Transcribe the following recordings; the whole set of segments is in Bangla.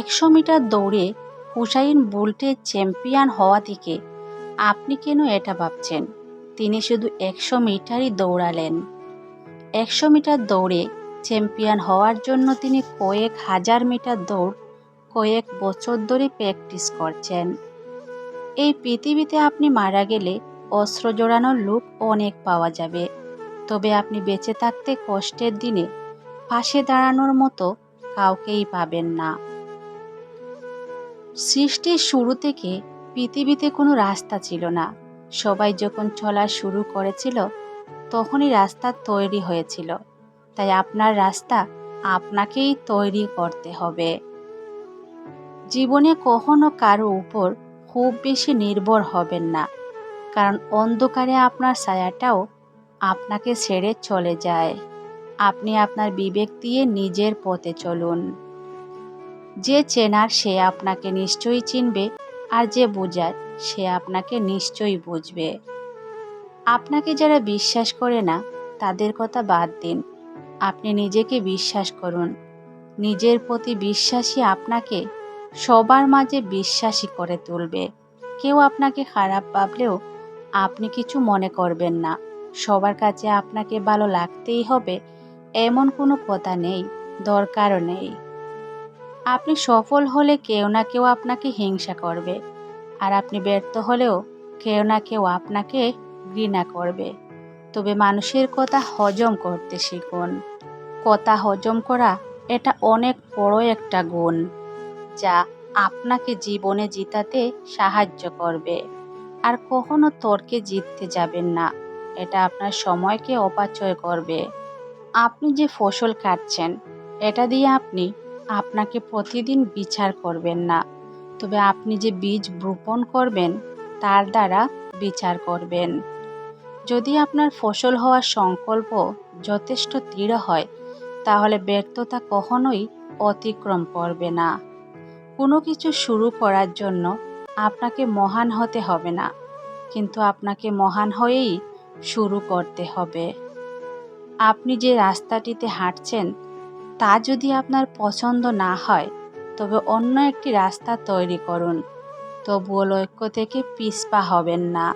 একশো মিটার দৌড়ে হুসাইন বোল্টের চ্যাম্পিয়ন হওয়া থেকে আপনি কেন এটা ভাবছেন? তিনি শুধু একশো মিটারই দৌড়ালেন। একশো মিটার দৌড়ে চ্যাম্পিয়ন হওয়ার জন্য তিনি কয়েক হাজার মিটার দৌড় কয়েক বছর ধরে প্র্যাকটিস করছেন। এই পৃথিবীতে আপনি মারা গেলে অস্ত্র জোড়ানোর লোক অনেক পাওয়া যাবে। তবে আপনি বেঁচে থাকতে কষ্টের দিনে পাশে দাঁড়ানোর মতো কাউকেই পাবেন না। সৃষ্টির শুরু থেকে পৃথিবীতে কোনো রাস্তা ছিল না। সবাই যখন চলা শুরু করেছিল, তখনই রাস্তা তৈরি হয়েছিল। তাই আপনার রাস্তা আপনাকেই তৈরি করতে হবে। জীবনে কখনো কারও উপর খুব বেশি নির্ভর হবেন না, কারণ অন্ধকারে আপনার ছায়াটাও আপনাকে ছেড়ে চলে যায়। আপনি আপনার বিবেক দিয়ে নিজের পথে চলুন। যে চেনার সে আপনাকে নিশ্চয়ই চিনবে আর যে বোঝার সে আপনাকে নিশ্চয়ই বুঝবে। আপনাকে যারা বিশ্বাস করে না, তাদের কথা বাদ দিন। আপনি নিজেকে বিশ্বাস করুন। নিজের প্রতি বিশ্বাসী আপনাকে সবার মাঝে বিশ্বাসী করে তুলবে। কেউ আপনাকে খারাপ ভাবলেও আপনি কিছু মনে করবেন না। সবার কাছে আপনাকে ভালো লাগতেই হবে, এমন কোনো কথা নেই, দরকারও নেই। আপনি সফল হলে কেউ না কেউ আপনাকে হিংসা করবে। আর আপনি ব্যর্থ হলেও কেউ না কেউ আপনাকে ঘৃণা করবে। তবে মানুষের কথা হজম করতে শিখুন। কথা হজম করা এটা অনেক বড় একটা গুণ, যা আপনাকে জীবনে জিতাতে সাহায্য করবে। আর কখনো তর্কে জিততে যাবেন না, এটা আপনার সময়কে অপচয় করবে। আপনি যে ফসল কাটছেন, এটা দিয়ে আপনি আপনাকে প্রতিদিন বিচার করবেন না। তবে আপনি যে বীজ বপন করবেন, তার দ্বারা বিচার করবেন। যদি আপনার ফসল হওয়ার সংকল্প যথেষ্ট দৃঢ় হয়, তাহলে ব্যর্থতা কখনোই অতিক্রম করবে না। কোনো কিছু শুরু করার জন্য আপনাকে মহান হতে হবে না, কিন্তু আপনাকে মহান হয়েই শুরু করতে হবে। আপনি যে রাস্তাটিতে হাঁটছেন তা যদি আপনার পছন্দ না হয়, তবে অন্য একটি রাস্তা তৈরি করুন। তবুও লক্ষ্য থেকে পিছপা হবেন না।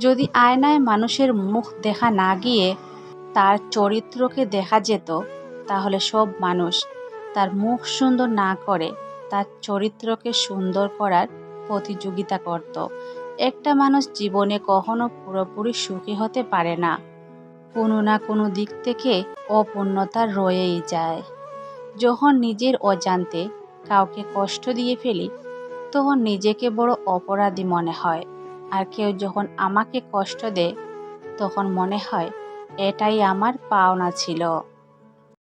যদি আয়নায় মানুষের মুখ দেখা না গিয়ে তার চরিত্রকে দেখা যেত, তাহলে সব মানুষ তার মুখ সুন্দর না করে তার চরিত্রকে সুন্দর করার প্রতিযোগিতা করত। একটা মানুষ জীবনে কখনো পুরোপুরি সুখী হতে পারে না। কোনো না কোনো দিক থেকে অপূর্ণতা রয়েই যায়। যখন নিজের অজান্তে কাউকে কষ্ট দিয়ে ফেলি, তখন নিজেকে বড় অপরাধী মনে হয়। আর কেউ যখন আমাকে কষ্ট দেয়, তখন মনে হয়, এটাই আমার পাওনা ছিল।